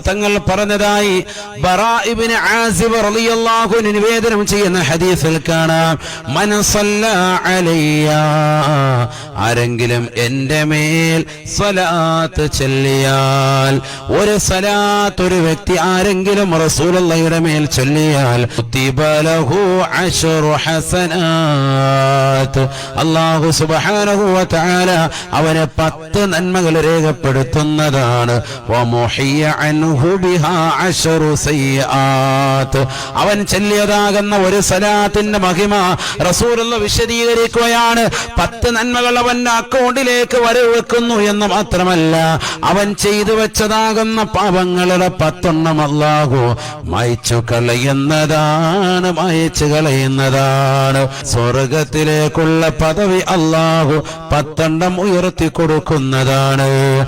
തങ്ങൾ പറഞ്ഞതായി നിവേദനം ചെയ്യുന്ന ഹദീസിൽ കാണാം മൻ സല്ല അലയ്യ ആരെങ്കിലും എന്റെ മേൽ സ്വലാത്ത് ചൊല്ലിയാൽ ഒരു സലാത്ത് ഒരു വ്യക്തി ആരെങ്കിലും റസൂലയുടെ മേൽ ചൊല്ലിയാൽ അള്ളാഹു തആല അവന് പത്ത് നന്മകൾ രേഖപ്പെടുത്തുന്നതാണ്. അവൻ ചെല്ലിയതാകുന്ന ഒരു സലാത്തിന്റെ മഹിമ റസൂലുള്ള വിശദീകരിക്കുകയാണ്. പത്ത് നന്മകൾ അവന്റെ അക്കൗണ്ടിലേക്ക് വരവെക്കുന്നു എന്ന് മാത്രമല്ല അവൻ ചെയ്തു വെച്ചതാകുന്ന പാപങ്ങളുടെ പത്തെണ്ണം അല്ലാഹു മായ്ച്ചു കളയുന്നതാണ് മായച്ചു കളയുന്നതാണ്. സ്വർഗത്തിലേക്കുള്ള പദവി അല്ലാഹു പത്തെണ്ണം ഉയർത്തി കൊടുക്കുന്നതാണ്.